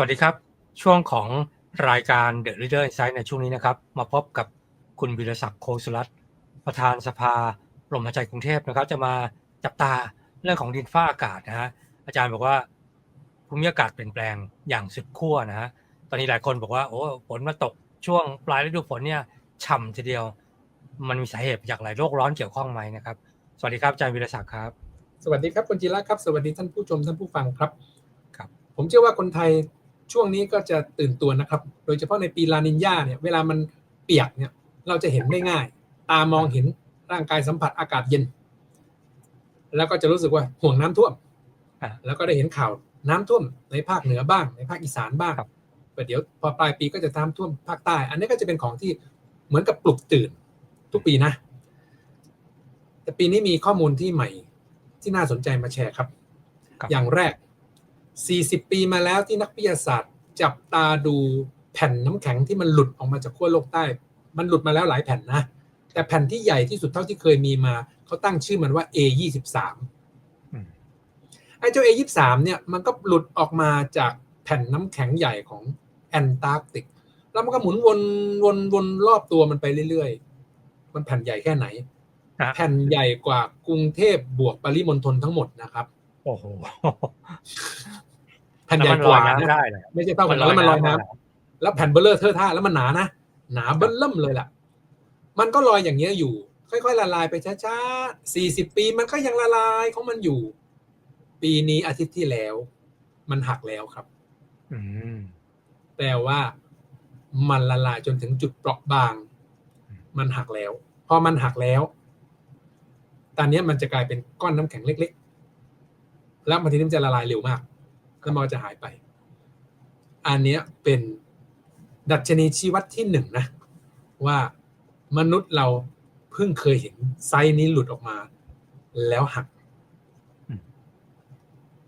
สวัสดีครับ ช่วงของรายการ The Leader Insight ในช่วงนี้นะครับ มาพบกับคุณวิรศักดิ์โคสุรัตน์ประธานสภาลมหายใจกรุงเทพนะครับ จะมาจับตาเรื่องของดินฟ้าอากาศนะฮะอาจารย์บอกว่าภูมิอากาศเปลี่ยนแปลงอย่างสุดขั้วนะฮะตอนนี้หลายคนบอกว่าโอ้ฝนมาตกช่วงปลายฤดูฝนเนี่ยฉ่ำทีเดียว มันมีสาเหตุจากอะไรโรคร้อนเกี่ยวข้องไหมนะครับ สวัสดีครับอาจารย์วิรศักดิ์ครับ สวัสดีครับคุณจิระครับ สวัสดีท่านผู้ชมท่านผู้ฟังครับครับ ผมเชื่อว่าคนไทย ช่วงนี้ก็จะตื่นตัวนะครับ โดยเฉพาะในปีลานินญาเนี่ยเวลามันเปียกเนี่ยเราจะเห็นได้ง่าย ตามองเห็นร่างกายสัมผัสอากาศเย็น แล้วก็จะรู้สึกว่าห่วงน้ำท่วมอ่าแล้วก็ได้เห็นข่าวน้ำท่วมในภาคเหนือบ้าง ในภาคอีสานบ้างครับแต่เดี๋ยวพอปลายปีก็จะน้ำท่วมภาคใต้ อันนี้ก็จะเป็นของที่เหมือนกับปลุกตื่นทุกปีนะ แต่ปีนี้มีข้อมูลที่ใหม่ที่น่าสนใจมาแชร์ครับครับอย่างแรก 40 ปีมาแล้วที่นักวิทยาศาสตร์ จับตาดูแผ่นน้ำแข็งที่มันหลุดออกมาจากขั้วโลกใต้ มันหลุดมาแล้วหลายแผ่นนะ แต่แผ่นที่ใหญ่ที่สุดเท่าที่เคยมีมา เขาตั้งชื่อมันว่า A23 อืมไอ้เจ้า A23 เนี่ยมันก็หลุดออกมาจากแผ่นน้ำแข็งใหญ่ของแอนตาร์กติก แล้วมันก็หมุนวนวนวนรอบตัวมันไปเรื่อยๆ มันแผ่นใหญ่แค่ไหนอะแผ่นใหญ่กว่ากรุงเทพบวกปริมณฑลทั้งหมดนะครับ โอ้โห แผ่นใหญ่กว่าแล้มันลอยนะน้ำได้เลยไม่ใช่เท่ากันแล้วมันลอยน้ำแล้วแผ่นเบลเลอร์เทอะท่าแล้วมันหนานะหนาเบิ้ลเริ่มเลยล่ะ มันก็ลอยอย่างเงี้ยอยู่ ค่อยๆละลายไปช้าๆสี่สิบปีมันก็ยังละลายของมันอยู่ ปีนี้อาทิตย์ที่แล้ว มันหักแล้วครับ อืมแปลว่ามันละลายจนถึงจุดเปราะบาง มันหักแล้ว พอมันหักแล้วตอนนี้ยมันจะกลายเป็นก้อนน้ำแข็งเล็ก ๆ แล้วมันทีนี้มันจะละลายเร็วมาก แล้วมันก็จะหายไป อันนี้เป็นดัชนีชี้วัดที่หนึ่งนะ ว่ามนุษย์เราเพิ่งเคยเห็นไซส์นี้หลุดออกมา แล้วหัก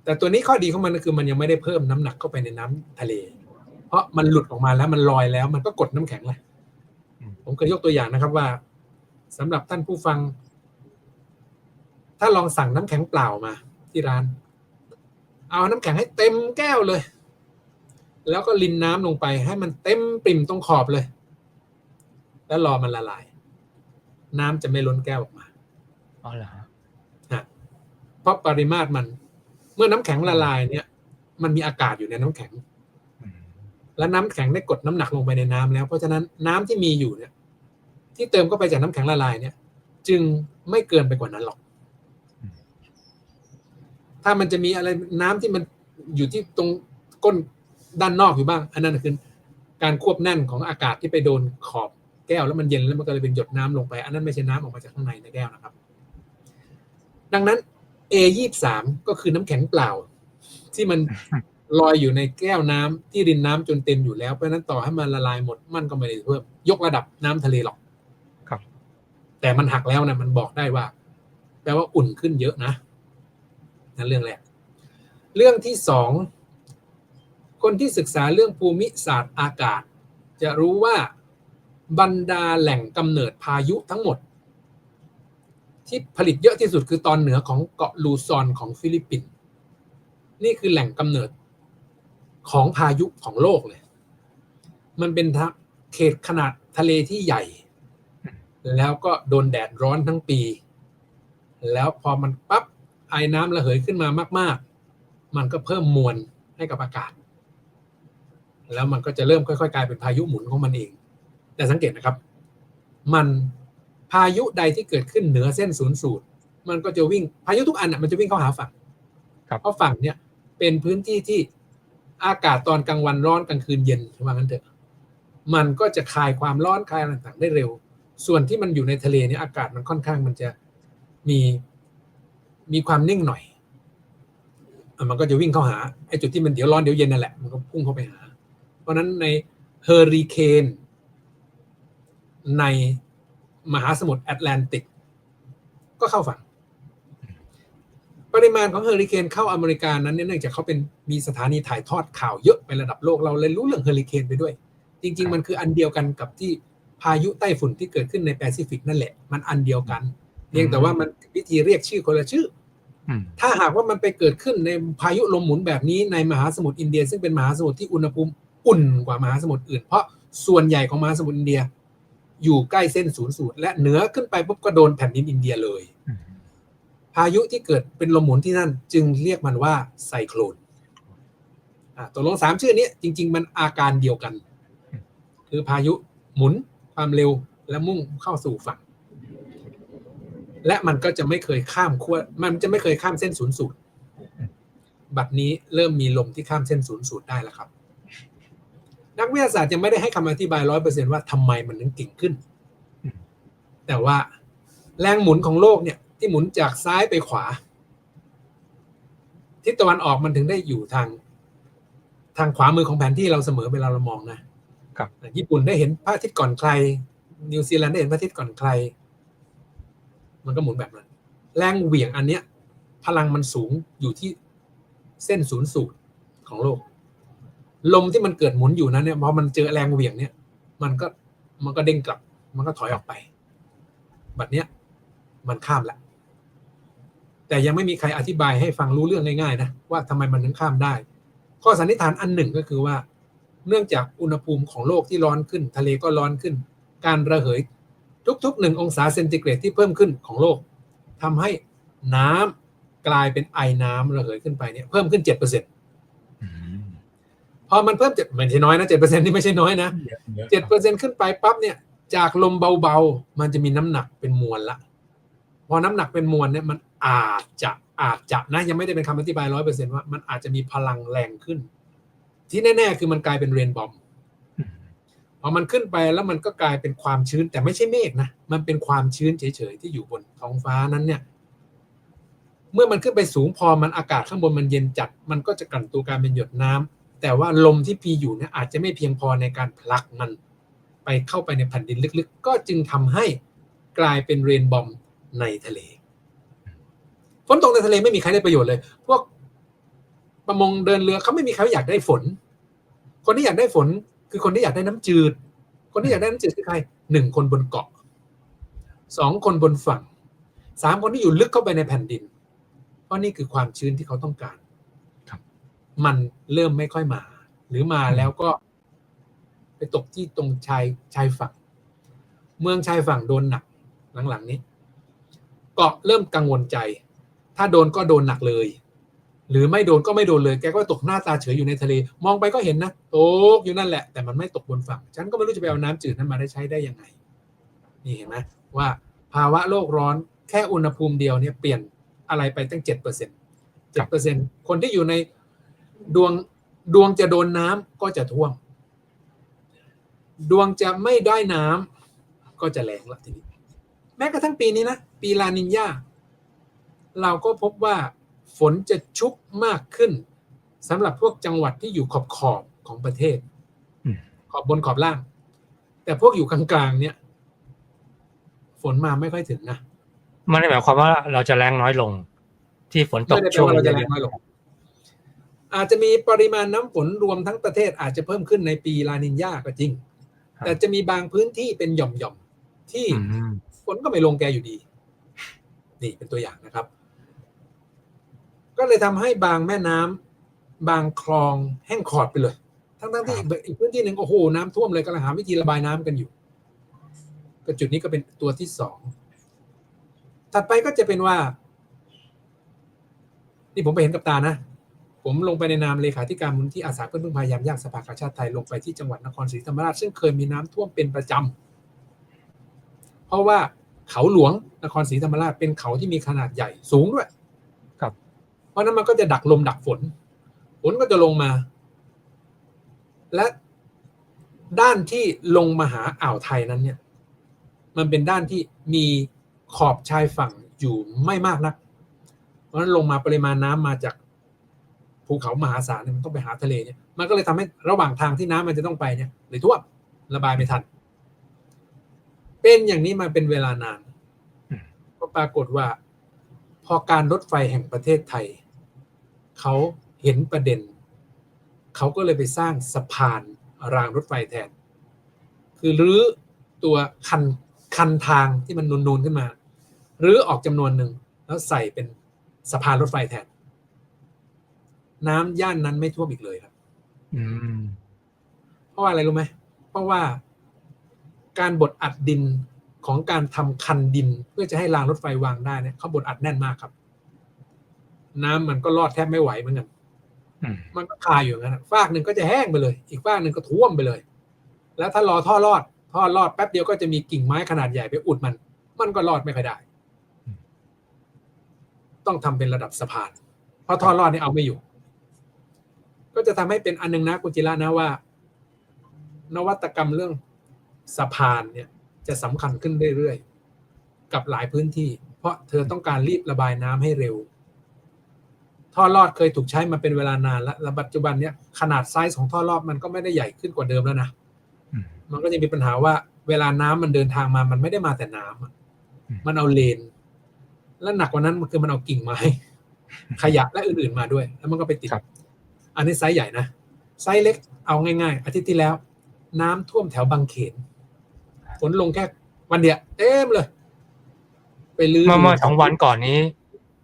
แต่ตัวนี้ข้อดีของมันก็คือมันยังไม่ได้เพิ่มน้ำหนักเข้าไปในน้ำทะเล เพราะมันหลุดออกมาแล้วมันลอยแล้ว มันก็กดน้ำแข็งเลยผมเคยยกตัวอย่างนะครับว่าสำหรับท่านผู้ฟัง ถ้าลองสั่งน้ำแข็งเปล่ามาที่ร้าน เอาน้ำแข็งให้เต็มแก้วเลย แล้วก็ลินน้ำลงไป ให้มันเต็มปริ่มตรงขอบเลย แล้วรอมันละลาย น้ำจะไม่ล้นแก้วออกมาอ๋อเหรอฮะเพราะปริมาตรมัน เมื่อน้ำแข็งละลายเนี่ย มันมีอากาศอยู่ในน้ำแข็งอืมแล้วน้ำแข็งได้กดน้ำหนักลงไปในน้ำแล้ว เพราะฉะนั้นน้ำที่มีอยู่เนี่ย ที่เติมเข้าไปจากน้ำแข็งละลายเนี่ย จึงไม่เกินไปกว่านั้นหรอก ถ้ามันจะมีอะไรน้ำที่มันอยู่ที่ตรงก้นด้านนอกอยู่บ้าง อันนั้นคือการควบแน่นของอากาศที่ไปโดนขอบแก้วแล้วมันเย็นแล้วมันก็เลยเป็นหยดน้ำลงไป อันนั้นไม่ใช่น้ำออกมาจากข้างในในแก้วนะครับ ดังนั้น A ยี่สามก็คือน้ำแข็งเปล่า ที่มันลอยอยู่ในแก้วน้ำที่รินน้ำจนเต็มอยู่แล้วเพราะฉะนั้นต่อให้มันละลายหมดมันก็ไม่ได้เพิ่มยกระดับน้ำทะเลหรอกครับ แต่มันหักแล้วนะมันบอกได้ว่า แปลว่าอุ่นขึ้นเยอะนะ นั่นเรื่องแรก เรื่องที่สองคนที่ศึกษาเรื่องภูมิศาสตร์อากาศ จะรู้ว่าบรรดาแหล่งกำเนิดพายุทั้งหมด ที่ผลิตเยอะที่สุดคือตอนเหนือของเกาะลูซอนของฟิลิปปินส์นี่คือแหล่งกำเนิดของพายุของโลกเลย มันเป็นเขตขนาดทะเลที่ใหญ่ แล้วก็โดนแดดร้อนทั้งปี แล้วพอมันปั๊บ ไอ้น้ำระเหยขึ้นมามาก ๆ มันก็เพิ่มมวลให้กับอากาศ แล้วมันก็จะเริ่มค่อยๆ กลายเป็นพายุหมุนของมันเอง แต่สังเกตนะครับ มันพายุใดที่เกิดขึ้นเหนือเส้นศูนย์สูตร มันก็จะวิ่งพายุทุกอันอะมันจะวิ่งเข้าหาฝั่งครับเพราะฝั่งเนี่ยเป็นพื้นที่ที่อากาศตอนกลางวันร้อนกลางคืนเย็นว่างั้นเถอะ มันก็จะคลายความร้อนคลายอะไรต่างๆได้เร็ว ส่วนที่มันอยู่ในทะเลเนี่ยอากาศมันค่อนข้างมันจะมี มีความนิ่งหน่อยอมันก็จะวิ่งเข้าหาไอ้จุดที่มันเดี๋ยวร้อนเดี๋ยวเย็นนั่นแหละมันก็พุ่งเข้าไปหา เพราะนั้นในเฮอริเคนในมหาสมุทรแอตแลนติก ก็เข้าฝั่ง ปริมาณของเฮอริเคนเข้าอเมริกานั้นเนื่องจากเขาเป็นมีสถานีถ่ายทอดข่าวเยอะไประดับโลกเราเลยรู้เรื่องเฮอริเคนไปด้วย จริง ๆ มันคืออันเดียวกันกับที่พายุไต้ฝุ่นที่เกิดขึ้นในแปซิฟิกนั่นแหละ มันอันเดียวกัน เพียงแต่ว่ามันวิธีเรียกชื่อคนละชื่อ ถ้าหากว่ามันไปเกิดขึ้นในพายุลมหมุนแบบนี้ในมหาสมุทรอินเดีย ซึ่งเป็นมหาสมุทรที่อุณหภูมิอุ่นกว่ามหาสมุทรอื่น เพราะส่วนใหญ่ของมหาสมุทรอินเดีย อยู่ใกล้เส้นศูนย์สูตร และเหนือขึ้นไปปุ๊บก็โดนแผ่นดินอินเดียเลยอืมพายุที่เกิดเป็นลมหมุนที่นั่น จึงเรียกมันว่าไซโคลนอะตกลงสามชื่อนี้จริง ๆ มันอาการเดียวกัน คือพายุหมุนความเร็วและมุ่งเข้าสู่ฝั่ง และมันก็จะไม่เคยข้ามขั้วมันจะไม่เคยข้ามเส้นศูนย์สูตรบัดนี้เริ่มมีลมที่ข้ามเส้นศูนย์สูตรได้แล้วครับ นักวิทยาศาสตร์ยังไม่ได้ให้คำอธิบายร้อยเปอร์เซนว่าทำไมมันถึงเก่งขึ้น แต่ว่าแรงหมุนของโลกเนี่ย ที่หมุนจากซ้ายไปขวาทิศตะวันออกมันถึงได้อยู่ทาง ทางขวามือของแผนที่เราเสมอเวลาเรามองนะครับญี่ปุ่นได้เห็นพระอาทิตย์ก่อนใคร นิวซีแลนด์ได้เห็นพระอาทิตย์ก่อนใคร มันก็หมุนแบบนั้น แรงเหวี่ยงอันเนี้ย พลังมันสูงอยู่ที่เส้นศูนย์สูตรของโลก ลมที่มันเกิดหมุนอยู่นั้นเนี่ยพอมันเจอแรงเหวี่ยงเนี่ย มันก็มันก็เด้งกลับ มันก็ถอยออกไปแบบเนี้ยมันข้ามละแต่ยังไม่มีใครอธิบายให้ฟังรู้เรื่องง่ายๆนะว่าทำไมมันถึงข้ามได้ ข้อสันนิษฐานอันหนึ่งก็คือว่า เนื่องจากอุณหภูมิของโลกที่ร้อนขึ้น ทะเลก็ร้อนขึ้น การระเหย ทุกๆหนึ่งองศาเซนติเกรดที่เพิ่มขึ้นของโลกทำให้น้ำกลายเป็นไอน้ำระเหยขึ้นไปเนี่ยเพิ่มขึ้นเจ็ดเปอร์เซ็นต์พอมันเพิ่มเจ็ดไม่ใช่น้อยนะเจ็ดเปอร์เซ็นต์นี่ไม่ใช่น้อยนะเจ็ดเปอร์เซ็นขึ้นไปปั๊บเนี่ย จากลมเบาๆ มันจะมีน้ำหนักเป็นมวลละ พอน้ำหนักเป็นมวลเนี่ยมันอาจจะอาจจะนะยังไม่ได้เป็นคำอธิบายร้อยเปอร์เซ็นว่ามันอาจจะมีพลังแรงขึ้น ที่แน่ ๆ คือมันกลายเป็นเรนบอม พอมันขึ้นไปแล้วมันก็กลายเป็นความชื้นแต่ไม่ใช่เมฆนะมันเป็นความชื้นเฉยๆที่อยู่บนท้องฟ้านั้นเนี่ย เมื่อมันขึ้นไปสูงพอมันอากาศข้างบนมันเย็นจัด มันก็จะกลั่นตัวกลารเป็นหยดน้ำแต่ว่าลมที่พีอยู่เนี่ยอาจจะไม่เพียงพอในการผลักมัน ไปเข้าไปในแผ่นดินลึกๆ ก็จึงทำให้กลายเป็นเรนบอมในทะเลฝนตกในทะเลไม่มีใครได้ประโยชน์เลย พวกประมงเดินเรือเขาไม่มีใครอยากได้ฝน คนที่อยากได้ฝน คือคนที่อยากได้น้ำจืด คนที่อยากได้น้ำจืดคือใครหนึ่งคนบนเกาะสองคนบนฝั่งสามคนที่อยู่ลึกเข้าไปในแผ่นดิน เพราะนี่คือความชื้นที่เขาต้องการครับมันเริ่มไม่ค่อยมา หรือมาแล้วก็ ไปตกที่ตรงชายชายฝั่ง เมืองชายฝั่งโดนหนัก หลังๆนี้ เกาะเริ่มกังวลใจ ถ้าโดนก็โดนหนักเลย หรือไม่โดนก็ไม่โดนเลย แกก็ตกหน้าตาเฉยอยู่ในทะเล มองไปก็เห็นนะตกอยู่นั่นแหละ แต่มันไม่ตกบนฝั่ง ฉันก็ไม่รู้จะไปเอาน้ำจืดนั้นมาได้ใช้ได้ยังไง นี่เห็นไหมว่าภาวะโลกร้อนแค่อุณหภูมิเดียวเนี่ยเปลี่ยนอะไรไปตั้งเจ็ดเปอร์เซ็นเจ็ดเปอร์เซ็นคนที่อยู่ในดวงดวงจะโดนน้ำก็จะท่วม ดวงจะไม่ได้น้ำก็จะแรงละทีนี้ แม้กระทั่งปีนี้นะ ปีลานินยาเราก็พบว่า ฝนจะชุกมากขึ้นสำหรับพวกจังหวัดที่อยู่ขอบขอบๆของประเทศอืมขอบบนขอบล่าง แต่พวกอยู่กลางๆเนี่ย ฝนมาไม่ค่อยถึงนะมันไม่ได้หมายความว่าเราจะแรงน้อยลง ที่ฝนตกไม่ได้แปลช่วงว่าเราเยจะแรอะงน้อยลง อาจจะมีปริมาณน้ำฝนรวมทั้งประเทศอาจจะเพิ่มขึ้นในปีลานินยาก็จริง แต่จะมีบางพื้นที่เป็นหย่อมๆที่ๆอืมฝนก็ไม่ลงแกอยู่ดี นี่เป็นตัวอย่างนะครับ ก็เลยทำให้บางแม่น้ำบางคลองแห้งขอดไปเลย ทั้งๆที่อีกพื้นที่หนึ่งโอ้โหน้ำท่วมเลยกำลังหาวิธีระบายน้ำกันอยู่ ก็จุดนี้ก็เป็นตัวที่สองถัดไปก็จะเป็นว่า นี่ผมไปเห็นกับตานะ ผมลงไปในนามเลขาธิการมูลที่อาสาเพื่อนพึ่งพายามยากสภากาชาติไทยลงไปที่จังหวัดนครศรีธรรมราชซึ่งเคยมีน้ำท่วมเป็นประจำเพราะว่าเขาหลวงนครศรีธรรมราชเป็นเขาที่มีขนาดใหญ่สูงด้วยครับเพ ราะฉะนั้นมันก็จะดักลมดักฝน ฝนก็จะลงมา และด้านที่ลงมาหาอ่าวไทยนั้นเนี่ย มันเป็นด้านที่มีขอบชายฝั่งอยู่ไม่มากนัก เพราะฉะนั้นลงมาปริมาณน้ำมาจากภูเขามหาศาลเนี่ยมันต้องไปหาทะเลเนี่ย มันก็เลยทำให้ระหว่างทางที่น้ำมันจะต้องไปเนี่ยเลยท่วมระบายไม่ทัน เป็นอย่างนี้มาเป็นเวลานานอืมก็ปรากฏว่า พอการรถไฟแห่งประเทศไทย เขาเห็นประเด็น เขาก็เลยไปสร้างสะพานรางรถไฟแทน คือรื้อตัวคันคันทางที่มันนูนๆขึ้นมารื้อออกจำนวนหนึ่งแล้วใส่เป็นสะพานรถไฟแทน น้ำย่านนั้นไม่ท่วมอีกเลยครับอืมเพราะว่าอะไรรู้ไหมเพราะว่าการบดอัดดินของการทำคันดิน เพื่อจะให้รางรถไฟวางได้เนี่ยเขาบดอัดแน่นมากครับ น้ำมันก็รอดแทบไม่ไหวเหมือนกันอืมมันก็คาอยู่อย่างนั้นอะฟากหนึ่งก็จะแห้งไปเลย อีกฟากหนึ่งก็ท่วมไปเลย แล้วถ้ารอท่อรอด ท่อรอดแป๊บเดียวก็จะมีกิ่งไม้ขนาดใหญ่ไปอุดมัน มันก็รอดไม่ค่อยได้ ต้องทำเป็นระดับสะพาน เพราะท่อรอดนี่เอาไม่อยู่ ก็จะทำให้เป็นอันหนึงนะคุณจิระนะว่า นวัตกรรมเรื่องสะพานเนี่ย จะสำคัญขึ้นเรื่อยๆ กับหลายพื้นที่ เพราะเธอต้องการรีบระบายน้ำให้เร็ว ท่อรอดเคยถูกใช้มาเป็นเวลานานแล้วและปัจจุบันเนี่ยขนาดไซส์ของท่อรอดมันก็ไม่ได้ใหญ่ขึ้นกว่าเดิมแล้วนะอืมมันก็จะมีปัญหาว่า เวลาน้ำมันเดินทางมามันไม่ได้มาแต่น้ำอะอืมมันเอาเลน และหนักกว่านั้นมันคือมันเอากิ่งไม้ขยะและอื่นๆมาด้วย แล้วมันก็ไปติดครับอันนี้ไซส์ใหญ่นะไซส์เล็กเอาง่าย ๆ อาทิตย์ที่แล้ว น้ำท่วมแถวบางเขนฝนลงแค่วันเดียวเต็มเลย ไปลื้อเมื่อดูเมื่อสองวันก่อนนี้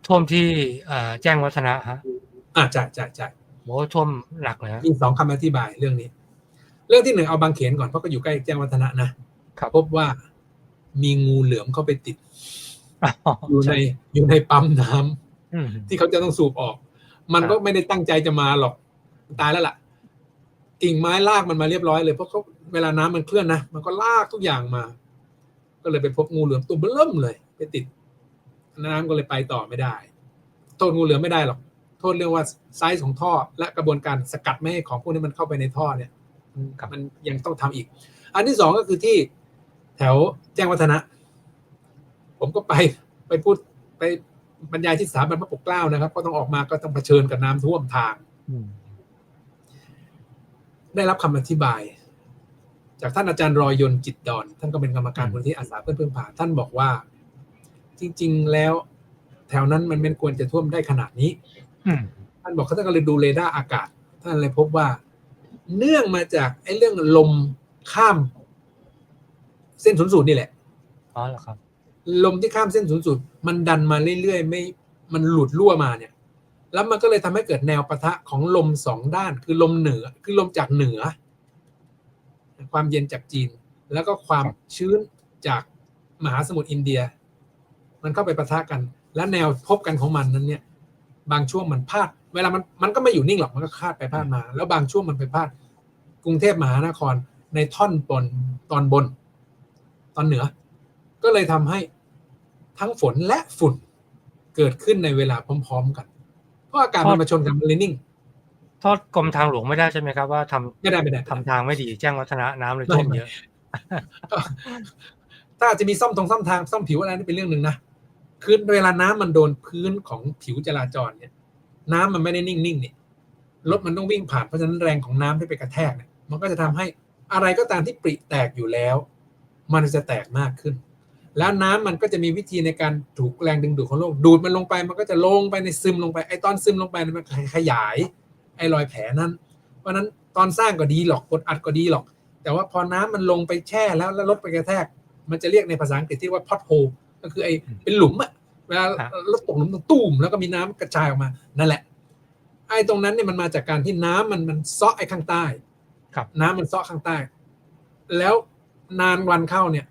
ท่วมที่เอ่อแจ้งวัฒนะฮะอ่าใช่ใช่ใช่โหท่วมหนักเลยฮะมีสองคำอธิบายเรื่องนี้ เรื่องที่หนึ่งเอาบางเขนก่อนเพราะก็อยู่ใกล้แจ้งวัฒนะนะครับพบว่ามีงูเหลือมเข้าไปติดอยู่ในอยู่ในปั๊มน้ำอืมที่เขาจะต้องสูบออก มันก็ไม่ได้ตั้งใจจะมาหรอกตายแล้วล่ะ กิ่งไม้ลากมันมาเรียบร้อยเลยเพราะเขาเวลาน้ำมันเคลื่อนนะมันก็ลากทุกอย่างมา ก็เลยไปพบงูเหลือมตัวเบิ่มเลย ไปติด น้ำก็เลยไปต่อไม่ได้ โทษงูเหลือมไม่ได้หรอก โทษเรื่องว่าไซส์ของท่อ และกระบวนการสกัดไม่ให้ของพวกนี้มันเข้าไปในท่อเนี่ยครับมันยังต้องทำอีก อันที่สองก็คือที่แถวแจ้งวัฒนะ ผมก็ไปไปพูดไปบรรยายที่สถาบันพระปกเกล้านะครับ ก็ต้องออกมาก็ต้องเผชิญกับน้ำท่วมทางอืมได้รับคำอธิบาย จากท่านอาจารย์รอยยนต์จิตดอน ท่านก็เป็นกรรมการมูลที่อาสาเพื่อนเพื่อนผ่าท่านบอกว่า จริง ๆ แล้ว แถวนั้นมันไม่ควรจะท่วมได้ขนาดนี้อืมท่านบอกเขาท่านก็เลยดูเรดาร์อากาศ ท่านเลยพบว่า เนื่องมาจากไอ้เรื่องลมข้าม เส้นศูนย์สูตรนี่แหละอ๋อเหรอครับ ลมที่ข้ามเส้นศูนย์สูตรมันดันมาเรื่อยๆไม่มันหลุดรั่วมาเนี่ย แล้วมันก็เลยทำให้เกิดแนวปะทะของลมสองด้าน คือลมเหนือ คือลมจากเหนือ ความเย็นจากจีน แล้วก็ความครับชื้นจากมหาสมุทรอินเดีย มันเข้าไปปะทะกัน และแนวพบกันของมันนั้นเนี่ย บางช่วงมันพาด เวลามันมันก็ไม่อยู่นิ่งหรอกมันก็คาดไปพาดมา แล้วบางช่วงมันไปพาด กรุงเทพมหานครในท่อนบนตอนบน ตอนเหนือ ก็เลยทำให้ทั้งฝนและฝุ่นเกิดขึ้นในเวลาพร้อม ๆ กัน เพราะอากาศมันมาชนกันมันเลยนิ่งโทษกรมทางหลวงไม่ได้ใช่ไหมครับว่าทำไม่ได้ไม่ได้ทำทางไม่ดีแจ้งวัฒนะน้ำเลยท่วมเยอะถ้าอาจจะมีซ่อมตรงซ่อมทางซ่อมผิวอะไรนี่เป็นเรื่องหนึ่งนะ คือเวลาน้ำมันโดนพื้นของผิวจราจรเนี่ย น้ำมันไม่ได้นิ่งๆนี่รถมันต้องวิ่งผ่านเพราะฉะนั้นแรงของน้ำที่ไปกระแทกเนี่ยมันก็จะทำให้อะไรก็ตามที่ปริแตกอยู่แล้ว มันจะแตกมากขึ้น แล้วน้ำมันก็จะมีวิธีในการถูกแรงดึงดูดของโลก ดูดมันลงไปมันก็จะลงไปในซึมลงไปไอตอนซึมลงไปเนี่ยมันขยาย ไอรอยแผลนั้น เพราะฉะนั้นตอนสร้างก็ดีหรอกกดอัดก็ดีหรอก แต่ว่าพอน้ำมันลงไปแช่แล้วแล้วรถไปกระแทก มันจะเรียกในภาษาอังกฤษที่ว่าพอตโฮก็คือไอเป็นหลุมอะ เวลาครับรถตกหลุมต้องตุ้มแล้วก็มีน้ำกระจายออกมานั่นแหละ ไอ้ตรงนั้นเนี่ยมันมาจากการที่น้ำมันมันเซาะไอ้ข้างใต้ ครับ น้ำมันเซาะข้างใต้ แล้วนานวันเข้าเนี่ย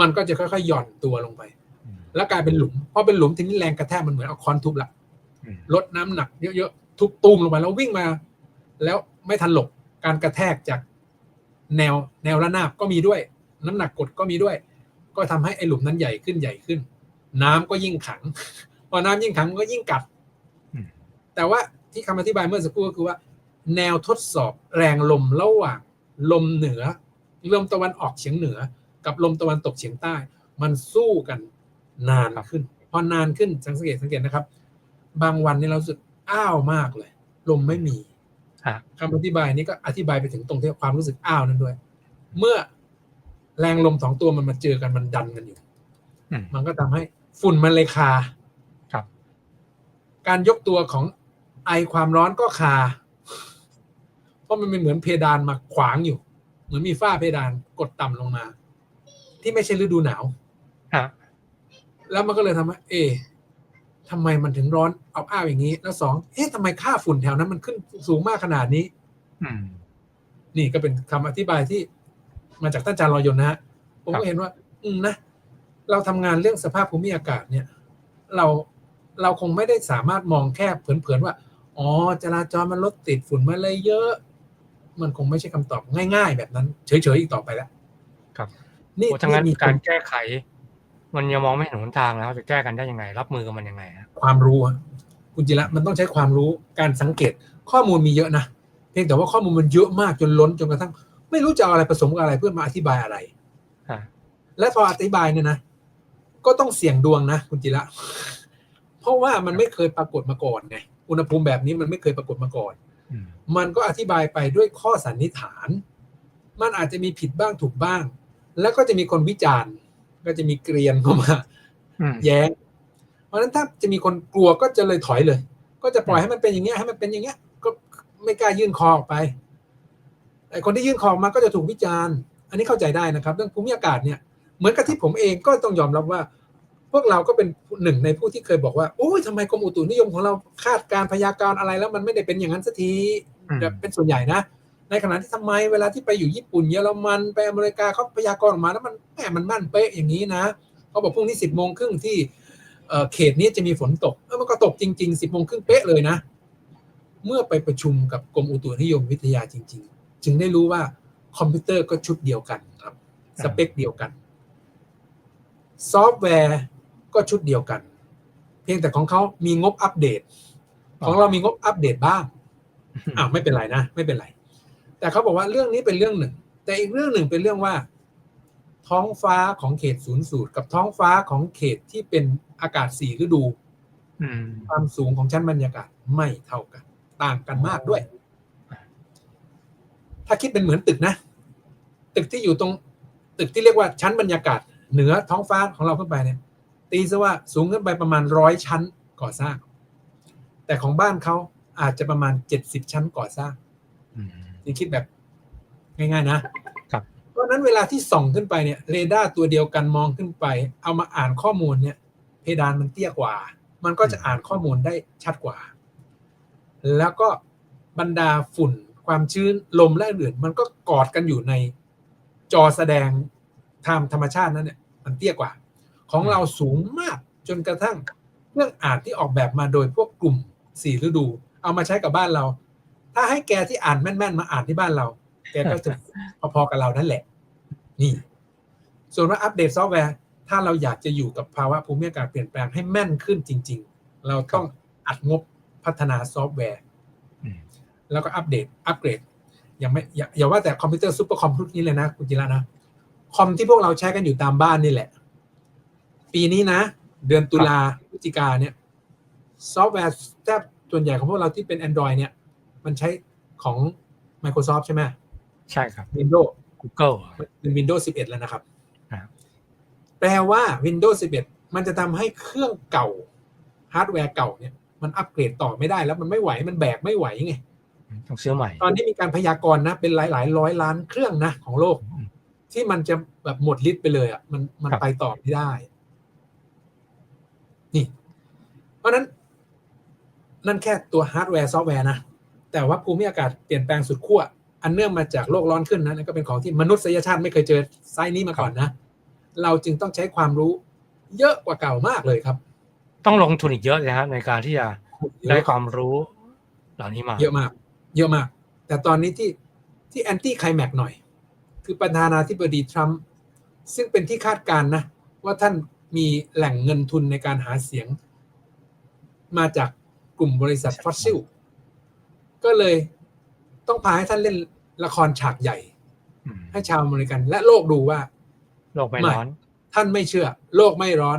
มันก็จะค่อยๆหย่อนตัวลงไปอืมแล้วกลายเป็นหลุมพอเป็นหลุมทีนี้แรงกระแทกมันเหมือนเอาค้อนทุบละอืมลดน้ำหนักเยอะๆทุบตูมลงไปแล้ววิ่งมา แล้วไม่ทันหลบการกระแทกจากแนวแนวระนาบก็มีด้วย น้ำหนักกดก็มีด้วย ก็ทำให้ไอ้หลุมนั้นใหญ่ขึ้นใหญ่ขึ้น น้ำก็ยิ่งขัง พอน้ำยิ่งขังมันก็ยิ่งกัดอืมแต่ว่าที่คำอธิบายเมื่อสักครู่ก็คือว่า แนวทดสอบแรงลมระหว่างลมเหนือลมตะวันออกเฉียงเหนือ กับลมตะวันตกเฉียงใต้ มันสู้กันนานขึ้น พอนานขึ้นสังเกตสังเกตนะครับ บางวันนี่เรารู้สึกอ้าวมากเลย ลมไม่มีฮะคำอธิบายนี้ก็อธิบายไปถึงตรงที่ความรู้สึกอ้าวนั้นด้วย เมื่อแรงลมสองตัวมันมาเจอกันมันดันกันอยู่อืมมันก็ทำให้ ฝุ่นมันเลยคาครับ การยกตัวของไอความร้อนก็คา เพราะมันเป็นเหมือนเพดานมาขวางอยู่ เหมือนมีฝ้าเพดานกดต่ำลงมา ที่ไม่ใช่ฤดูหนาวฮะแล้วมันก็เลยทำให้เอะทำไมมันถึงร้อนเอาอ้าวอย่างนี้ แล้วสองเอ๊ะทำไมค่าฝุ่นแถวนั้นมันขึ้นสูงมากขนาดนี้อืมนี่ก็เป็นคำอธิบายที่มาจากท่านอาจารย์รอยนต์นะฮะผมครัก็บเห็นว่า อืมนะ เราทำงานเรื่องสภาพภูมิอากาศเนี่ยเราเราคงไม่ได้สามารถมองแค่เผินๆว่า อ๋อจราจรมันรถติดฝุ่นมาเลยเยอะ มันคงไม่ใช่คำตอบง่าย ๆ แบบนั้นเฉยๆอีกต่อไปแล้วครับ นี่โอ้ทั้งนั้นมีการแก้ไข มันยังมองไม่เห็นหนทางแล้วจะแก้กันได้ยังไง รับมือกับมันยังไงฮะความรู้อะคุณจิระมันต้องใช้ความรู้การสังเกตข้อมูลมีเยอะนะเพียงแต่ว่าข้อมูลมันเยอะมากจนล้นจนกระทั่ง ไม่รู้จะเอาอะไรผสมกับอะไรเพื่อมาอธิบายอะไรอ่าและพออธิบายเนี่ยนะ ก็ต้องเสี่ยงดวงนะคุณจิระ เพราะว่ามันไม่เคยปรากฏมาก่อนไงอุณหภูมิแบบนี้มันไม่เคยปรากฏมาก่อนอืมมันก็อธิบายไปด้วยข้อสันนิษฐาน มันอาจจะมีผิดบ้างถูกบ้าง แล้วก็จะมีคนวิจารณ์ ก็จะมีเกรียนเข้ามาอืมแย้ง เพราะฉะนั้นถ้าจะมีคนกลัวก็จะเลยถอยเลย ก็จะปล่อยให้มันเป็นอย่างเงี้ยให้มันเป็นอย่างเงี้ย ก็ไม่กล้ายื่นคอออกไปไอ้คนที่ยื่นคอออกมาก็จะถูกวิจารณ์ อันนี้เข้าใจได้นะครับ เรื่องภูมิอากาศเนี่ย เหมือนกับที่ผมเองก็ต้องยอมรับว่า พวกเราก็เป็นหนึ่งในผู้ที่เคยบอกว่าโอ้ยทำไมกรมอุตุนิยมของเราคาดการณ์พยากรณ์อะไรแล้วมันไม่ได้เป็นอย่างนั้นสักทีอืมแบบเป็นส่วนใหญ่นะ ในขณะที่ทำไมเวลาที่ไปอยู่ญี่ปุ่นเยอรมันไปอเมริกาเขาพยากรณ์ออกมาแล้วมันแหมมันแม่นเป๊ะอย่างนี้นะเขาบอกพรุ่งนี้สิบโมงครึ่งที่เอ่อเขตนี้จะมีฝนตกเออมันก็ตกจริงๆสิบโมงครึ่งเป๊ะเลยนะ เมื่อไปประชุมกับกรมอุตุนิยมวิทยาจริง ๆ จึงได้รู้ว่าคอมพิวเตอร์ก็ชุดเดียวกันครับ สเปคเดียวกัน ซอฟต์แวร์ก็ชุดเดียวกัน เพียงแต่ของเขามีงบอัปเดต ของเรามีงบอัปเดตบ้างอ้าวไม่เป็นไรนะ ไม่เป็นไร แต่เขาบอกว่าเรื่องนี้เป็นเรื่องหนึ่ง แต่อีกเรื่องหนึ่งเป็นเรื่องว่า ท้องฟ้าของเขตศูนย์สูตร กับท้องฟ้าของเขตที่เป็นอากาศสี่ฤดูอืมความสูงของชั้นบรรยากาศไม่เท่ากัน ต่างกันมากด้วย ถ้าคิดเป็นเหมือนตึกนะ ตึกที่อยู่ตรง ตึกที่เรียกว่าชั้นบรรยากาศ เหนือท้องฟ้าของเราขึ้นไปเนี่ย ตีซะว่าสูงขึ้นไปประมาณร้อยชั้นก่อสร้าง แต่ของบ้านเขาอาจจะประมาณเจ็ดสิบชั้นก่อสร้างอืมนี่คิดแบบง่ายๆนะครับเพราะฉะนั้นเวลาที่ส่องขึ้นไปเนี่ยเรดาร์ตัวเดียวกันมองขึ้นไป เอามาอ่านข้อมูลเนี่ย เพดานมันเตี้ยกว่า มันก็จะอ่านข้อมูลได้ชัดกว่า แล้วก็บรรดาฝุ่นความชื้นลมและอื่นๆมันก็กอดกันอยู่ในจอแสดงทางธรรมชาตินั้นเนี่ย มันเตี้ยกว่า ของเราสูงมากจนกระทั่งเครื่องอ่านที่ออกแบบมาโดยพวกกลุ่มสี่ฤดู เอามาใช้กับบ้านเรา ถ้าให้แกที่อ่านแม่นๆมาอ่านที่บ้านเรา แกก็จะพอๆกับเรานั่นแหละ นี่ ส่วนว่าอัปเดตซอฟต์แวร์ ถ้าเราอยากจะอยู่กับภาวะภูมิอากาศเปลี่ยนแปลงให้แม่นขึ้นจริง ๆ เราต้องอัดงบพัฒนาซอฟต์แวร์อืมแล้วก็อัปเดตอัปเกรดยังไม่อย่าอย่าว่าแต่คอมพิวเตอร์ซูเปอร์คอมพวกนี้เลยนะ คุณจิระนะ คอมที่พวกเราใช้กันอยู่ตามบ้านนี่แหละ ปีนี้นะ เดือนตุลาพฤศจิกาเนี่ย ซอฟต์แวร์แทบส่วนใหญ่ของพวกเราที่เป็น Android เนี่ย มันใช้ของ Microsoft ใช่ไหมใช่ครับ Windows Google เป็น Windows 11 แล้วนะครับครับแปลว่า Windows 11 มันจะทำให้เครื่องเก่าฮาร์ดแวร์เก่าเนี่ย มันอัปเกรดต่อไม่ได้แล้วมันไม่ไหวมันแบกไม่ไหวไงต้องซื้อใหม่ ตอนนี้มีการพยากรณ์นะ เป็นหลายหลายๆร้อยล้านเครื่องนะของโลกอืม ที่มันจะแบบหมดฤทธิ์ไปเลยอะมันมันครับไปต่อไม่ได้ นี่ เพราะฉะนั้น นั่นแค่ตัวฮาร์ดแวร์ซอฟต์แวร์นะ แต่ว่าภูมิอากาศเปลี่ยนแปลงสุดขั้วอันเนื่องมาจากโลกร้อนขึ้นนะนั่นก็เป็นของที่มนุษยชาติไม่เคยเจอไซส์นี้มาก่อนนะ เราจึงต้องใช้ความรู้ เยอะกว่าเก่ามากเลยครับ ต้องลงทุนอีกเยอะเลยครับในการที่จะได้ความรู้เหล่านี้มา เยอะมาก เยอะมาก แต่ตอนนี้ที่ที่แอนตี้ไคลแม็กหน่อย คือประธานาธิบดีทรัมป์ซึ่งเป็นที่คาดการณ์นะ ว่าท่านมีแหล่งเงินทุนในการหาเสียง มาจากกลุ่มบริษัทฟอสซิล ก็เลยต้องพาให้ท่านเล่นละครฉากใหญ่อืมให้ชาวอเมริกัน และโลกดูว่า โลกไม่ไม่ร้อน ท่านไม่เชื่อ โลกไม่ร้อน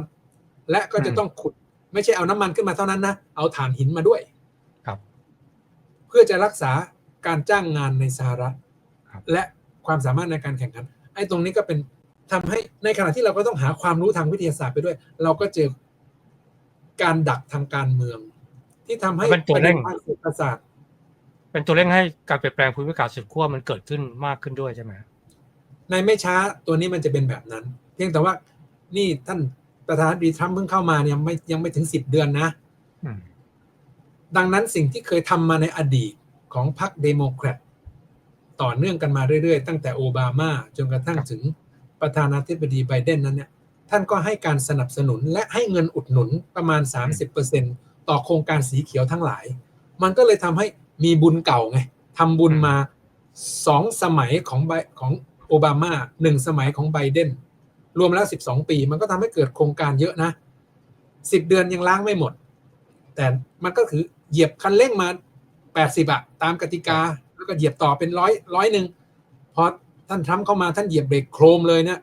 และก็จะอืมต้องขุด ไม่ใช่เอาน้ำมันขึ้นมาเท่านั้นนะ เอาถ่านหินมาด้วย ครับ เพื่อจะรักษาการจ้างงานในสหรัฐครับและ ความสามารถในการแข่งขันไอ้ตรงนี้ก็เป็นทำให้ในขณะที่เราก็ต้องหาความรู้ทางวิทยาศาสตร์ไปด้วย เราก็เจอการดักทางการเมือง ที่ทำให้มันเป็นตัวเร่งประด็นทางเศรษฐศาสตร์เป็นตัวเร่งให้การเปลี่ยนแปลงภูมิอากาศสุดขั้วมันเกิดขึ้นมากขึ้นด้วยใช่ไหมในไม่ช้าตัวนี้มันจะเป็นแบบนั้น เพียงแต่ว่านี่ท่านประธานาธิบดีทรัมป์เพิ่งเข้ามาเนี่ยไม่ยังไม่ถึงสิบเดือนนะอืมดังนั้นสิ่งที่เคยทำมาในอดีตของพรรคเดโมแครต ต่อเนื่องกันมาเรื่อยๆ ตั้งแต่โอบามาจนกระทั่งถึงประธานาธิบดีไบเดนนั้นเนี่ยท่านก็ให้การสนับสนุนและให้เงินอุดหนุนประมาณ 30%ต่อโครงการสีเขียวทั้งหลาย มันก็เลยทำให้มีบุญเก่าไงทำบุญมาสองสมัยของไบของโอบามาหนึ่งสมัยของไบเดนรวมแล้ว 12 ปี มันก็ทำให้เกิดโครงการเยอะนะ 10 เดือนยังล้างไม่หมด แต่มันก็คือเหยียบคันเร่งมา 80อะตามกติกา แล้วก็เหยียบต่อเป็นร้อยร้อยหนึ่งพอท่านทรัมป์เข้ามาท่านเหยียบเบรกโครมเลยเนี่ย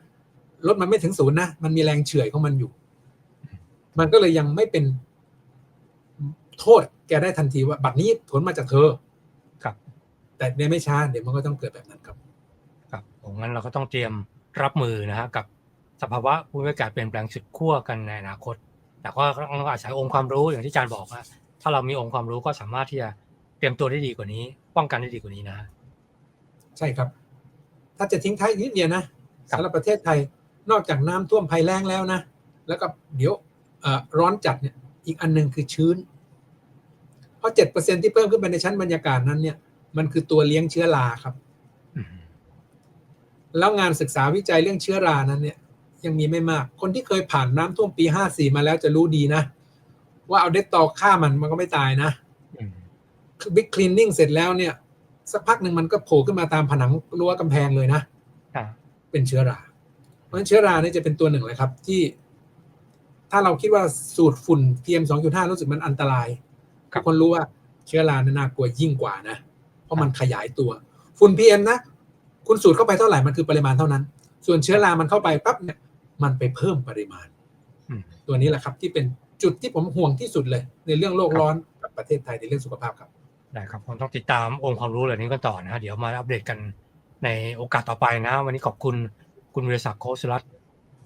รถมันไม่ถึงศูนย์นะมันมีแรงเฉื่อยของมันอยู่ มันก็เลยยังไม่เป็นโทษแกได้ทันทีว่า บัตรนี้ผลมาจากเธอครับ แต่ในไม่ช้าเดี๋ยวมันก็ต้องเกิดแบบนั้นครับ ครับผมงั้นเราก็ต้องเตรียมรับมือนะฮะกับสภาวะภูมิอากาศเปลี่ยนแปลงสุดขั้วกันในอนาคต แต่ก็ต้องอาศัยองค์ความรู้อย่างที่อาจารย์บอกว่าถ้าเรามีองค์ความรู้ก็สามารถที่จะเตรียมตัวได้ดีกว่านี้ ป้องกันได้ดีกว่านี้นะฮะใช่ครับ ถ้าจะทิ้งท้ายอีกนิดเดียวนะสำหรับประเทศไทยนอกจากน้ำท่วมภัยแล้งแล้วนะ แล้วก็เดี๋ยวเอ่อร้อนจัดเนี่ยอีกอันหนึ่งคือชื้น เพราะเจ็ดเปอร์เซ็นที่เพิ่มขึ้นไปในชั้นบรรยากาศนั้นเนี่ย มันคือตัวเลี้ยงเชื้อราครับอืมแล้วงานศึกษาวิจัยเรื่องเชื้อรานั้นเนี่ย ยังมีไม่มาก คนที่เคยผ่านน้ำท่วมปี54มาแล้วจะรู้ดีนะ ว่าเอาเด็ดตอฆ่ามันมันก็ไม่ตายนะอืมคือ บิ๊กคลีนนิ่งเสร็จแล้วเนี่ยสักพักหนึ่งมันก็โผล่ขึ้นมาตามผนังรั้วกำแพงเลยนะอ่าเป็นเชื้อรา เพราะฉะนั้นเชื้อราเนี่ยจะเป็นตัวหนึ่งเลยครับ ที่ ถ้าเราคิดว่าสูตรฝุ่น PM 2.5 รู้สึกมันอันตรายทุกคนรู้ว่าเชื้อราเนี่ยน่ากลัวยิ่งกว่านะ เพราะมันขยายตัว ฝุ่น PM นะ คุณสูดเข้าไปเท่าไหร่มันคือปริมาณเท่านั้น ส่วนเชื้อรา มันเข้าไปปั๊บเนี่ย มันไปเพิ่มปริมาณอืมตัวนี้แหละครับ ที่เป็นจุดที่ผมห่วงที่สุดเลย ในเรื่องโลกร้อนกับประเทศไทยในเรื่องสุขภาพครับ ได้ครับผมต้องติดตามองค์ความรู้เหล่านี้กันต่อนะฮะเดี๋ยวมาอัปเดตกันในโอกาสต่อไปนะ วันนี้ขอบคุณคุณวิรศักดิ์โคสุรัต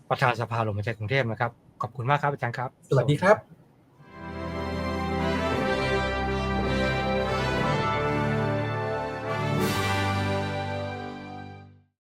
ประธานสภาลมหายใจกรุงเทพนะครับ ขอบคุณมากครับอาจารย์ครับ สวัสดีครับ